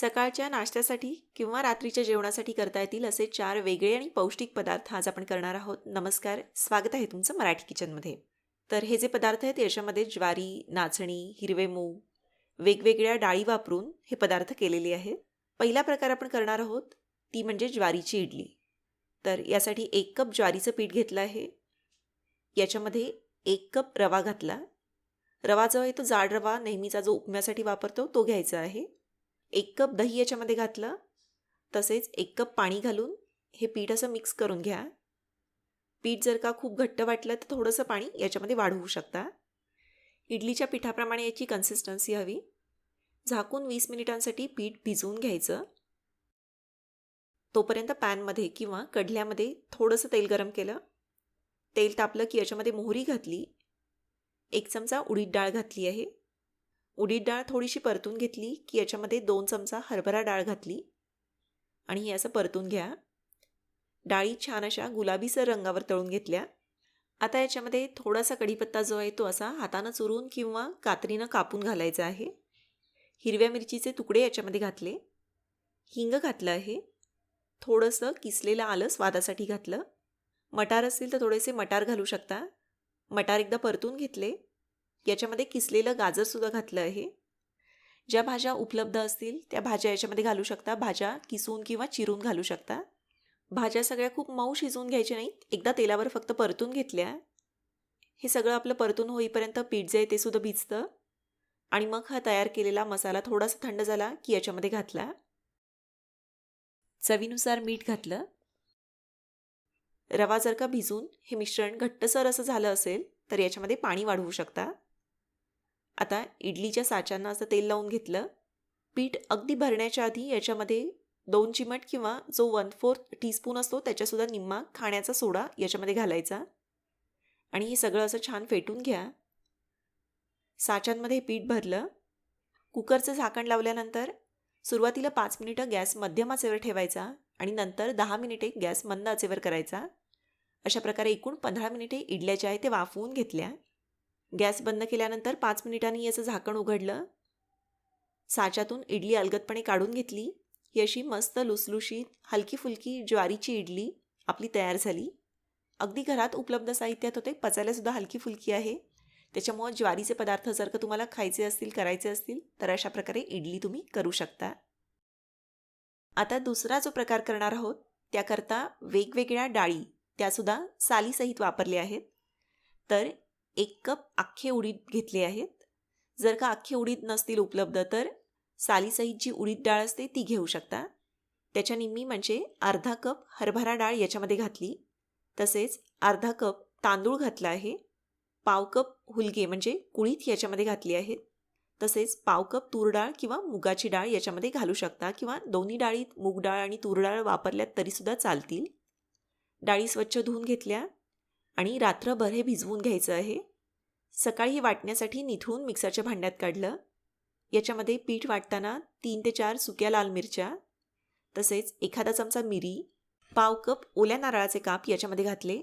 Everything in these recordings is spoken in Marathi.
सकाळच्या नाश्त्यासाठी किंवा रात्रीच्या जेवणासाठी करता येतील असे चार वेगळे आणि पौष्टिक पदार्थ आज आपण करणार आहोत. नमस्कार. स्वागत आहे तुमचं मराठी किचनमध्ये. तर हे जे पदार्थ आहेत याच्यामध्ये ज्वारी नाचणी हिरवे मूग वेगवेगळ्या डाळी वापरून हे पदार्थ केलेले आहेत. पहिला प्रकार आपण करणार आहोत ती म्हणजे ज्वारीची इडली. तर यासाठी एक कप ज्वारीचं पीठ घेतलं आहे. याच्यामध्ये एक कप रवा घातला. रवा जो आहे तो जाड रवा नेहमीचा जो उपम्यासाठी वापरतो तो घ्यायचा आहे. एक कप दही याच्यामध्ये घातलं तसेच एक कप पाणी घालून हे पीठ असं मिक्स करून घ्या. पीठ जर का खूप घट्ट वाटलं तर थोडंसं पाणी याच्यामध्ये वाढवू शकता. इडलीच्या पिठाप्रमाणे याची कन्सिस्टन्सी हवी. झाकून वीस मिनिटांसाठी पीठ भिजवून घ्यायचं. तोपर्यंत पॅनमध्ये किंवा कढल्यामध्ये थोडंसं तेल गरम केलं. तेल तापलं की याच्यामध्ये मोहरी घातली. एक चमचा उडीद डाळ घातली आहे. उडीद डाळ थोडीशी परतून घेतली की याच्यामध्ये दोन चमचा हरभरा डाळ घातली. आणि हे असं परतून घ्या. डाळी छान अशा गुलाबीसर रंगावर तळून घेतल्या. आता याच्यामध्ये थोडासा कढीपत्ता जो आहे तो असा हातानं चुरून किंवा कात्रीनं कापून घालायचा आहे. हिरव्या मिरचीचे तुकडे याच्यामध्ये घातले. हिंग घातलं आहे. थोडंसं किसलेलं आलं स्वादासाठी घातलं. मटार असतील तर थोडेसे मटार घालू शकता. मटार एकदा परतून घेतले. याच्यामध्ये किसलेलं गाजरसुद्धा घातलं आहे. ज्या भाज्या उपलब्ध असतील त्या भाज्या याच्यामध्ये घालू शकता. भाज्या किसून किंवा चिरून घालू शकता. भाज्या सगळ्या खूप मऊ शिजवून घ्यायच्या नाहीत. एकदा तेलावर फक्त परतून घेतल्या. हे सगळं आपलं परतून होईपर्यंत पीठ जे आहे ते सुद्धा भिजतं. आणि मग हा तयार केलेला मसाला थोडासा थंड झाला की याच्यामध्ये घातला. चवीनुसार मीठ घातलं. रवा जर का भिजून हे मिश्रण घट्टसर असं झालं असेल तर याच्यामध्ये पाणी वाढवू शकता. आता इडलीच्या साच्यांना असं तेल लावून घेतलं. पीठ अगदी भरण्याच्या आधी याच्यामध्ये दोन चिमट किंवा जो वन फोर्थ टीस्पून असतो त्याच्यासुद्धा निम्मा खाण्याचा सोडा याच्यामध्ये घालायचा. आणि हे सगळं असं छान फेटून घ्या. साच्यांमध्ये पीठ भरलं. कुकरचं झाकण लावल्यानंतर सुरुवातीला पाच मिनिटं गॅस मध्यम आचेवर ठेवायचा आणि नंतर दहा मिनिटे गॅस मंद आचेवर करायचा. अशा प्रकारे एकूण पंधरा मिनिटे इडल्या ज्या आहे ते वाफवून घेतल्या. गॅस बंद केल्यानंतर पाच मिनिटांनी याचं झाकण उघडलं. साच्यातून इडली अलगदपणे काढून घेतली. ही अशी मस्त लुसलुशीत हलकी फुलकी ज्वारीची इडली आपली तयार झाली. अगदी घरात उपलब्ध साहित्यात होते पचायलासुद्धा हलकी फुलकी आहे. त्याच्यामुळं ज्वारीचे पदार्थ जर का तुम्हाला खायचे असतील करायचे असतील तर अशा प्रकारे इडली तुम्ही करू शकता. आता दुसरा जो प्रकार करणार आहोत त्याकरता वेगवेगळ्या डाळी त्यासुद्धा सालीसहित वापरल्या आहेत. तर एक कप अख्खे उडीद घेतले आहेत. जर का अख्खे उडीद नसतील उपलब्ध तर सालीसहित जी उडीद डाळ असते ती घेऊ शकता. त्याच्या निम्मी म्हणजे अर्धा कप हरभरा डाळ याच्यामध्ये घातली. तसेच अर्धा कप तांदूळ घातला आहे. पाव कप हुलगे म्हणजे कुळीत याच्यामध्ये घातली आहेत. तसेच पाव कप तूर डाळ किंवा मुगाची डाळ याच्यामध्ये घालू शकता किंवा दोन्ही डाळीत मूग डाळ आणि तूर डाळ वापरल्यात तरीसुद्धा चालतील. डाळी स्वच्छ धुवून घेतल्या. आणि रात्रभर हे भिजवून घ्यायचं आहे. सकाळी हे वाटण्यासाठी निथून मिक्सरच्या भांड्यात काढलं. याच्यामध्ये पीठ वाटताना तीन ते चार सुक्या लाल मिरच्या तसेच एखादा चमचा मिरी पाव कप ओल्या नारळाचे काप याच्यामध्ये घातले.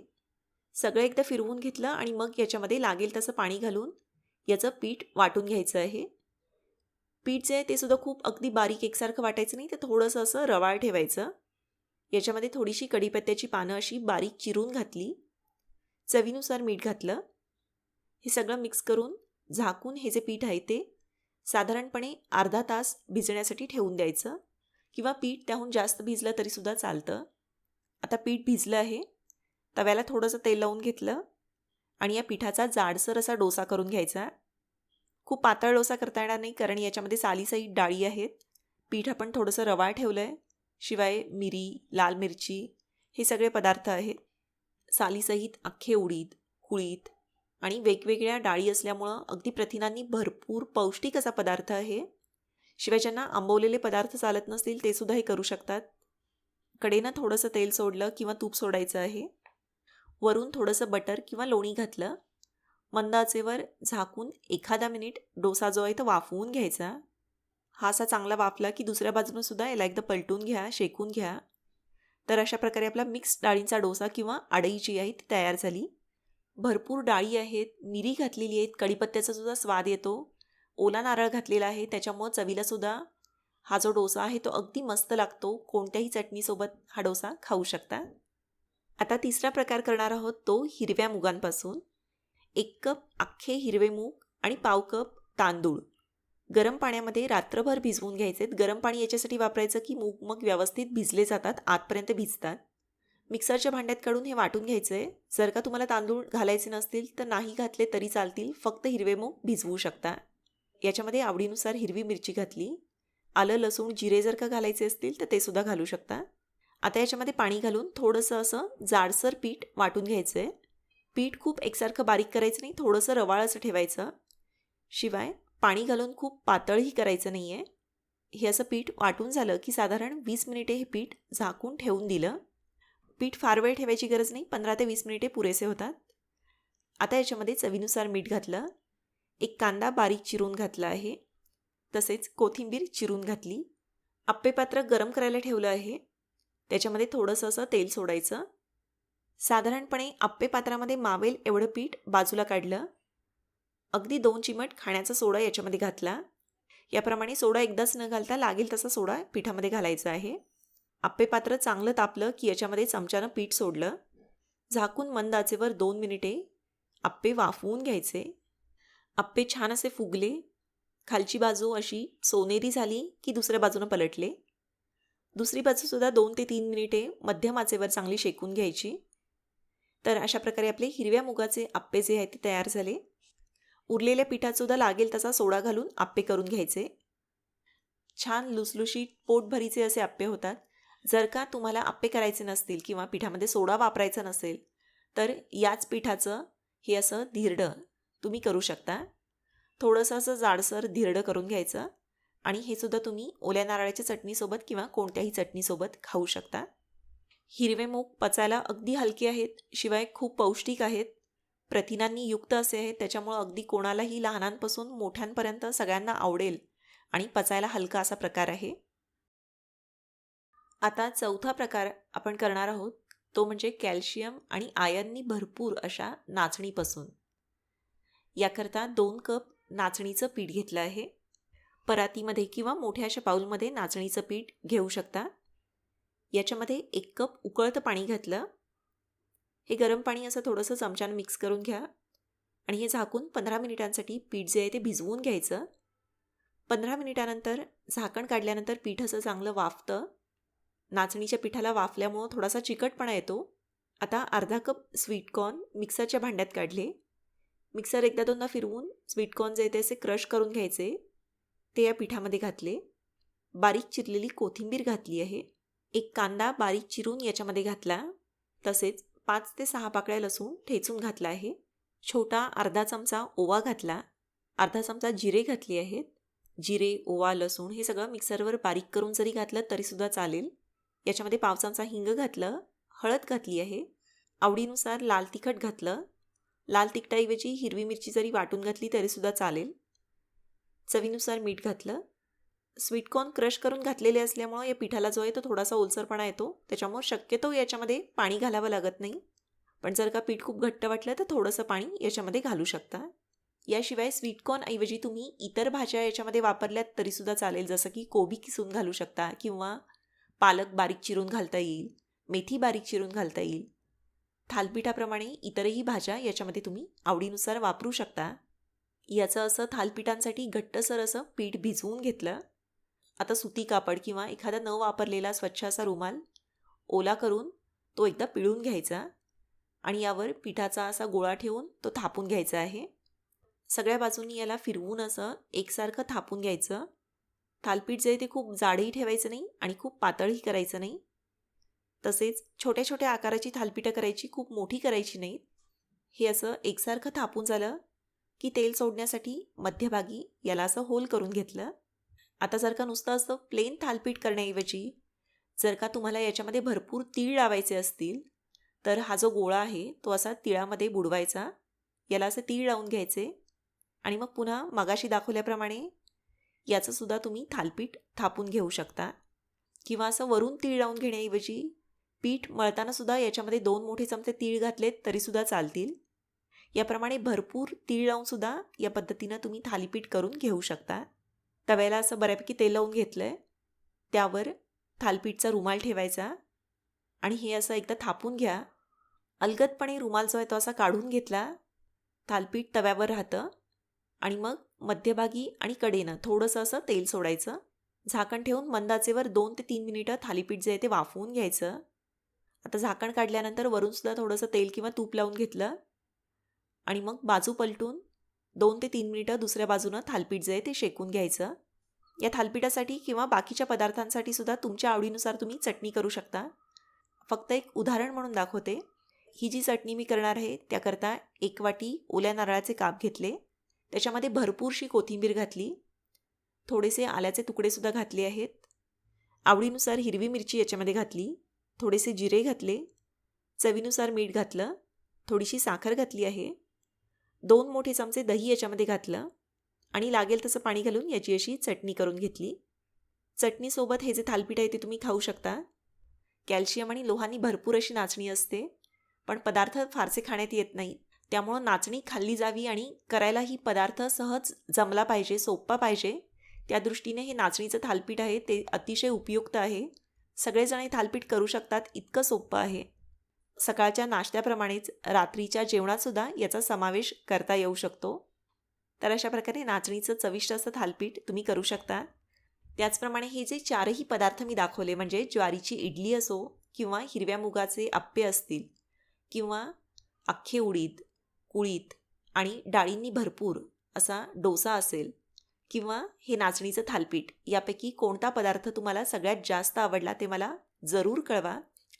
सगळं एकदा फिरवून घेतलं आणि मग याच्यामध्ये लागेल तसं पाणी घालून याचं पीठ वाटून घ्यायचं आहे. पीठ जे आहे ते सुद्धा खूप अगदी बारीक एकसारखं वाटायचं नाही तर थोडंसं असं रवाळ ठेवायचं. याच्यामध्ये थोडीशी कढीपत्त्याची पानं अशी बारीक चिरून घातली. चवीनुसार मीठ घातलं. हे सगळं मिक्स करून झाकून हे जे पीठ आहे ते साधारणपणे अर्धा तास भिजण्यासाठी ठेवून द्यायचं. किंवा पीठ त्याहून जास्त भिजलं तरीसुद्धा चालतं. आता पीठ भिजलं आहे. तव्याला थोडंसं तेल लावून घेतलं. आणि या पिठाचा जाडसर असा डोसा करून घ्यायचा. खूप पातळ डोसा करता येणार नाही कारण याच्यामध्ये सालीसाई डाळी आहेत. पीठ आपण थोडंसं रवाळ ठेवलं आहे शिवाय मिरी लाल मिरची हे सगळे पदार्थ आहेत. सालीसहित अख्खे उडीद कुळीत आणि वेगवेगळ्या डाळी असल्यामुळं अगदी प्रथिनांनी भरपूर पौष्टिक असा पदार्थ आहे. शिवाय ज्यांना आंबवलेले पदार्थ चालत नसतील ते सुद्धा हे करू शकतात. कडेनं थोडंसं तेल सोडलं किंवा तूप सोडायचं आहे. वरून थोडंसं बटर किंवा लोणी घातलं. मंद आचेवर झाकून एखादा मिनिट डोसा जो आहे तो वाफवून घ्यायचा. हा असा चांगला वाफला की दुसऱ्या बाजूनं सुद्धा याला एकदा पलटून घ्या शेकून घ्या. तर अशा प्रकारे आपला मिक्स डाळींचा डोसा किंवा आडई जी आहे ती तयार झाली. भरपूर डाळी आहेत मिरी घातलेली आहेत कढीपत्त्याचा सुद्धा स्वाद येतो. ओला नारळ घातलेला आहे त्याच्यामुळं चवीला सुद्धा हा जो डोसा आहे तो अगदी मस्त लागतो. कोणत्याही चटणीसोबत हा डोसा खाऊ शकता. आता तिसरा प्रकार करणार आहोत तो हिरव्या मुगांपासून. एक कप अख्खे हिरवे मूग आणि पाव कप तांदूळ. गरम पाण्यामध्ये रात्रभर भिजवून घ्यायचे. गरम पाणी याच्यासाठी वापरायचं की मूग मग व्यवस्थित भिजले जातात आतपर्यंत भिजतात. मिक्सरच्या भांड्यात काढून हे वाटून घ्यायचं. आहे जर का तुम्हाला तांदूळ घालायचे नसतील तर नाही घातले तरी चालतील. फक्त हिरवे मूग भिजवू शकता. याच्यामध्ये आवडीनुसार हिरवी मिरची घातली. आलं लसूण जिरे जर का घालायचे असतील तर ते सुद्धा घालू शकता. आता याच्यामध्ये पाणी घालून थोडंसं असं जाडसर पीठ वाटून घ्यायचं. आहे पीठ खूप एकसारखं बारीक करायचं नाही थोडंसं रवाळ असं ठेवायचं. शिवाय पाणी घालून खूप पातळही करायचं नाही आहे हे असं पीठ वाटून झालं की साधारण वीस मिनिटे हे पीठ झाकून ठेवून दिलं. पीठ फार वेळ ठेवायची गरज नाही पंधरा ते वीस मिनिटे पुरेसे होतात. आता याच्यामध्ये चवीनुसार मीठ घातलं. एक कांदा बारीक चिरून घातला आहे. तसेच कोथिंबीर चिरून घातली. आप्पे पात्र गरम करायला ठेवलं आहे. त्याच्यामध्ये थोडंसं असं तेल सोडायचं. साधारणपणे आप्पे पात्रामध्ये मावेल एवढं पीठ बाजूला काढलं. अगदी दोन चिमट खाण्याचा सोडा याच्यामध्ये घातला. याप्रमाणे सोडा एकदाच न घालता लागेल तसा सोडा पिठामध्ये घालायचा आहे. आप्पे पात्र चांगलं तापलं की याच्यामध्ये चमच्यानं पीठ सोडलं. झाकून मंद आचेवर दोन मिनिटे आप्पे वाफवून घ्यायचे. आप्पे छान असे फुगले. खालची बाजू अशी सोनेरी झाली की दुसऱ्या बाजूनं पलटले. दुसरी बाजूसुद्धा दोन ते तीन मिनिटे मध्यम आचेवर चांगली शेकून घ्यायची. तर अशा प्रकारे आपले हिरव्या मुगाचे आप्पे जे आहेत ते तयार झाले. उरलेल्या पिठात सुद्धा लागेल तसा सोडा घालून आप्पे करून घ्यायचे. छान लुसलुशीत पोटभरीचे असे आप्पे होतात. जर का तुम्हाला आप्पे करायचे नसतील किंवा पिठामध्ये सोडा वापरायचा नसेल तर याच पिठाचं हे असं धिरडं तुम्ही करू शकता. थोडंसं असं जाडसर धिरडं करून घ्यायचं आणि हे सुद्धा तुम्ही ओल्या नारळाच्या चटणीसोबत किंवा कोणत्याही चटणीसोबत खाऊ शकता. हिरवे मूग पचायला अगदी हलके आहेत शिवाय खूप पौष्टिक आहेत. प्रथिनांनी युक्त असे आहेत त्याच्यामुळं अगदी कोणालाही लहानांपासून मोठ्यांपर्यंत सगळ्यांना आवडेल आणि पचायला हलका असा प्रकार आहे. आता चौथा प्रकार आपण करणार आहोत तो म्हणजे कॅल्शियम आणि आयननी भरपूर अशा नाचणीपासून. याकरता दोन कप नाचणीचं पीठ घेतलं आहे. परातीमध्ये किंवा मोठ्या अशा पाऊलमध्ये नाचणीचं पीठ घेऊ शकता. याच्यामध्ये एक कप उकळतं पाणी घातलं. हे गरम पाणी असं थोडंसं चमच्यानं मिक्स करून घ्या. आणि हे झाकून पंधरा मिनिटांसाठी पीठ जे आहे ते भिजवून घ्यायचं. पंधरा मिनिटानंतर झाकण काढल्यानंतर पीठ असं चांगलं वाफतं. नाचणीच्या पिठाला वाफल्यामुळं थोडासा चिकटपणा येतो. आता अर्धा कप स्वीटकॉर्न मिक्सरच्या भांड्यात काढले. मिक्सर एकदा दोनदा फिरवून स्वीटकॉर्न जे ते असे क्रश करून घ्यायचे. ते या पिठामध्ये घातले. बारीक चिरलेली कोथिंबीर घातली आहे. एक कांदा बारीक चिरून याच्यामध्ये घातला. तसेच पाच ते सहा पाकळ्या लसूण ठेचून घातला आहे. छोटा अर्धा चमचा ओवा घातला. अर्धा चमचा जिरे घातले आहेत. जिरे ओवा लसूण हे सगळं मिक्सरवर बारीक करून जरी घातलं तरीसुद्धा चालेल. याच्यामध्ये पाव चमचा हिंग घातलं हळद घातली आहे. आवडीनुसार लाल तिखट घातलं. लाल तिखटाऐवजी हिरवी मिरची जरी वाटून घातली तरीसुद्धा चालेल. चवीनुसार मीठ घातलं. स्वीटकॉर्न क्रश करून घातलेले असल्यामुळं या पिठाला जो आहे तो थोडासा ओलसरपणा येतो. त्याच्यामुळं शक्यतो याच्यामध्ये पाणी घालावं लागत नाही. पण जर का पीठ खूप घट्ट वाटलं तर थोडंसं पाणी याच्यामध्ये घालू शकता. याशिवाय स्वीटकॉर्न ऐवजी तुम्ही इतर भाज्या याच्यामध्ये वापरल्यात तरीसुद्धा चालेल. जसं की कोबी किसून घालू शकता किंवा पालक बारीक चिरून घालता येईल मेथी बारीक चिरून घालता येईल. थालपिठाप्रमाणे इतरही भाज्या याच्यामध्ये तुम्ही आवडीनुसार वापरू शकता. याचं असं थालपिठांसाठी घट्टसर असं पीठ भिजवून घेतलं आता सुती कापड किंवा एखादा न वापरलेला स्वच्छ असा रुमाल ओला करून तो एकदा पिळून घ्यायचा आणि यावर पिठाचा असा गोळा ठेवून तो थापून घ्यायचा आहे. सगळ्या बाजूंनी याला फिरवून असं एकसारखं थापून घ्यायचं. थालपीठ जे ते खूप जाडही ठेवायचं नाही आणि खूप पातळही करायचं नाही. तसेच छोट्या छोट्या आकाराची थालपीठं करायची खूप मोठी करायची नाहीत. हे असं एकसारखं थापून झालं की तेल सोडण्यासाठी मध्यभागी याला असं होल करून घेतलं. आता जर का नुसतं असं प्लेन थालपीठ करण्याऐवजी जर का तुम्हाला याच्यामध्ये भरपूर तीळ लावायचे असतील तर हा जो गोळा आहे तो असा तिळामध्ये बुडवायचा. याला असं तीळ लावून घ्यायचे आणि मग पुन्हा मगाशी दाखवल्याप्रमाणे याचंसुद्धा तुम्ही थालपीठ थापून घेऊ शकता. किंवा असं वरून तीळ लावून घेण्याऐवजी पीठ मळतानासुद्धा याच्यामध्ये दोन मोठे चमचे तीळ घातलेत तरीसुद्धा चालतील. याप्रमाणे भरपूर तीळ लावूनसुद्धा या पद्धतीनं तुम्ही थालीपीठ करून घेऊ शकता. तव्याला असं बऱ्यापैकी तेल लावून घेतलं आहे त्यावर थालपीठचा रुमाल ठेवायचा आणि हे असं एकदा थापून घ्या. अलगदपणे रुमाल जो आहे तो असा काढून घेतला. थालपीठ तव्यावर राहतं आणि मग मध्यभागी आणि कडेनं थोडंसं असं तेल सोडायचं. झाकण ठेवून मंदाचेवर दोन ते तीन मिनिटं थालीपीठ जे आहे ते वाफवून घ्यायचं. आता झाकण काढल्यानंतर वरूनसुद्धा थोडंसं तेल किंवा तूप लावून घेतलं. आणि मग बाजू पलटून दोन ते तीन मिनिटं दुसऱ्या बाजूनं थालपीठ जे आहे ते शेकून घ्यायचं. या थालपीठासाठी किंवा बाकीच्या पदार्थांसाठी सुद्धा तुमच्या आवडीनुसार तुम्ही चटणी करू शकता. फक्त एक उदाहरण म्हणून दाखवते. ही जी चटणी मी करणार आहे त्याकरता एक वाटी ओल्या नारळाचे काप घेतले. त्याच्यामध्ये भरपूरशी कोथिंबीर घातली. थोडेसे आल्याचे तुकडेसुद्धा घातले आहेत. आवडीनुसार हिरवी मिरची याच्यामध्ये घातली. थोडेसे जिरे घातले. चवीनुसार मीठ घातलं. थोडीशी साखर घातली आहे. दोन मोठे चमचे दही याच्यामध्ये घातलं आणि लागेल तसं पाणी घालून याची अशी चटणी करून घेतली. चटणीसोबत हे जे थालपीठ आहे ते तुम्ही खाऊ शकता. कॅल्शियम आणि लोहानी भरपूर अशी नाचणी असते पण पदार्थ फारसे खाण्यात येत नाही त्यामुळं नाचणी खाल्ली जावी आणि करायलाही पदार्थ सहज जमला पाहिजे सोप्पा पाहिजे. त्या दृष्टीने हे नाचणीचं थालपीठ आहे ते अतिशय उपयुक्त आहे. सगळेजण हे थालपीठ करू शकतात इतकं सोपं आहे. सकाळच्या नाश्त्याप्रमाणेच रात्रीच्या जेवणातसुद्धा याचा समावेश करता येऊ शकतो. तर अशा प्रकारे नाचणीचं चविष्ट असं थालपीठ तुम्ही करू शकता. त्याचप्रमाणे हे जे चारही पदार्थ मी दाखवले म्हणजे ज्वारीची इडली असो किंवा हिरव्या मुगाचे आप्पे असतील किंवा अख्खे उडीद कुळीत आणि डाळींनी भरपूर असा डोसा असेल किंवा हे नाचणीचं थालपीठ यापैकी कोणता पदार्थ तुम्हाला सगळ्यात जास्त आवडला ते मला जरूर कळवा.